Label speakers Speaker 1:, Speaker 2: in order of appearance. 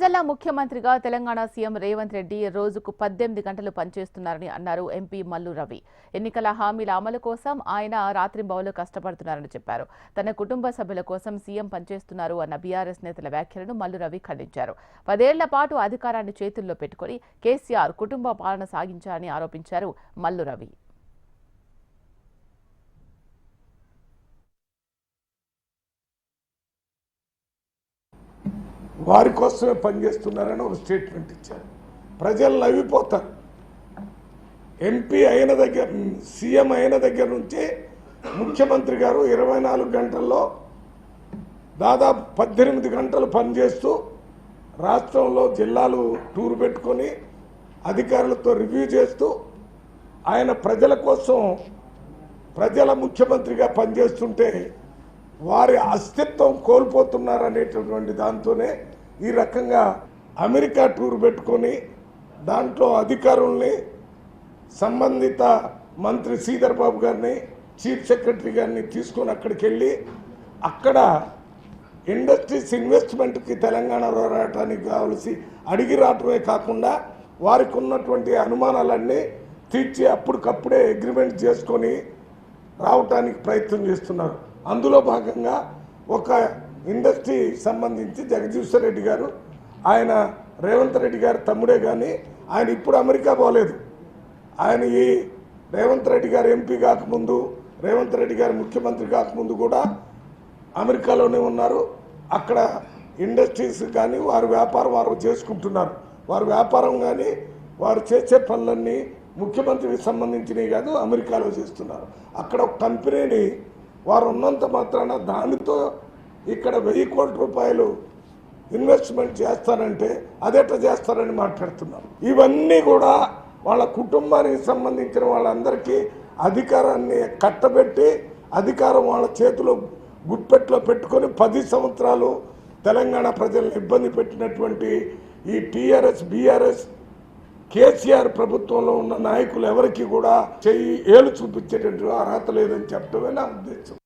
Speaker 1: జిల్లా ముఖ్యమంత్రిగా తెలంగాణ సీఎం రేవంత్ రెడ్డి రోజుకు పద్దెనిమిది గంటలు పనిచేస్తున్నారని అన్నారు ఎంపీ మల్లు రవి. ఎన్నికల హామీల అమలు కోసం ఆయన రాత్రింబవలు కష్టపడుతున్నారని చెప్పారు. తన కుటుంబ సభ్యుల కోసం సీఎం పనిచేస్తున్నారు అన్న బీఆర్ఎస్ నేతల వ్యాఖ్యలను మల్లు రవి ఖండించారు. పదేళ్ళ పాటు అధికారాన్ని చేతుల్లో పెట్టుకుని కేసీఆర్ కుటుంబ పాలన సాగించారని ఆరోపించారు మల్లు రవి.
Speaker 2: వారి కోసమే పనిచేస్తున్నారని ఒక స్టేట్మెంట్ ఇచ్చారు. ప్రజలు నవ్విపోతారు. ఎంపీ అయిన దగ్గర సీఎం అయిన దగ్గర నుంచి ముఖ్యమంత్రి గారు ఇరవై నాలుగు గంటల్లో దాదాపు పద్దెనిమిది గంటలు పనిచేస్తూ రాష్ట్రంలో జిల్లాలు టూర్ పెట్టుకొని అధికారులతో రివ్యూ చేస్తూ ఆయన ప్రజల కోసం ప్రజల ముఖ్యమంత్రిగా పనిచేస్తుంటే వారి అస్తిత్వం కోల్పోతున్నారు అనేటటువంటి దాంతోనే ఈ రకంగా అమెరికా టూర్ పెట్టుకొని దాంట్లో అధికారుల్ని సంబంధిత మంత్రి శ్రీధర్ బాబు గారిని చీఫ్ సెక్రటరీ గారిని తీసుకొని అక్కడికి వెళ్ళి అక్కడ ఇండస్ట్రీస్ ఇన్వెస్ట్మెంట్కి తెలంగాణలో రావడానికి కావలసి అడిగి రావటమే కాకుండా వారికి ఉన్నటువంటి అనుమానాలన్నీ తీర్చి అప్పటికప్పుడే అగ్రిమెంట్ చేసుకొని రావటానికి ప్రయత్నం చేస్తున్నారు. అందులో భాగంగా ఒక ఇండస్ట్రీ సంబంధించి జగదీశ్వర్ రెడ్డి గారు ఆయన రేవంత్ రెడ్డి గారి తమ్ముడే కానీ ఆయన ఇప్పుడు అమెరికా పోలేదు. ఆయన ఈ రేవంత్ రెడ్డి గారు ఎంపీ కాకముందు రేవంత్ రెడ్డి గారు ముఖ్యమంత్రి కాకముందు కూడా అమెరికాలోనే ఉన్నారు. అక్కడ ఇండస్ట్రీస్ కానీ వారి వ్యాపారం వారు చేసుకుంటున్నారు. వారి వ్యాపారం కానీ వారు చేసే పనులన్నీ ముఖ్యమంత్రికి సంబంధించినవి కాదు అమెరికాలో చేస్తున్నారు. అక్కడ ఒక కంపెనీని వారు ఉన్నంత మాత్రాన దానితో ఇక్కడ వెయ్యి కోట్ల రూపాయలు ఇన్వెస్ట్మెంట్ చేస్తారంటే అదెట్లా చేస్తారని మాట్లాడుతున్నాం. ఇవన్నీ కూడా వాళ్ళ కుటుంబానికి సంబంధించిన వాళ్ళందరికీ అధికారాన్ని కట్టబెట్టి అధికారం వాళ్ళ చేతిలో గుప్పెట్లో పెట్టుకొని పది సంవత్సరాలు తెలంగాణ ప్రజలను ఇబ్బంది పెట్టినటువంటి ఈ టీఆర్ఎస్ బీఆర్ఎస్ కేసీఆర్ ప్రభుత్వంలో ఉన్న నాయకులు ఎవరికి కూడా చెయ్యి ఏలు చూపించేటటువంటి అర్హత లేదని చెప్పడమే నా ఉద్దేశం.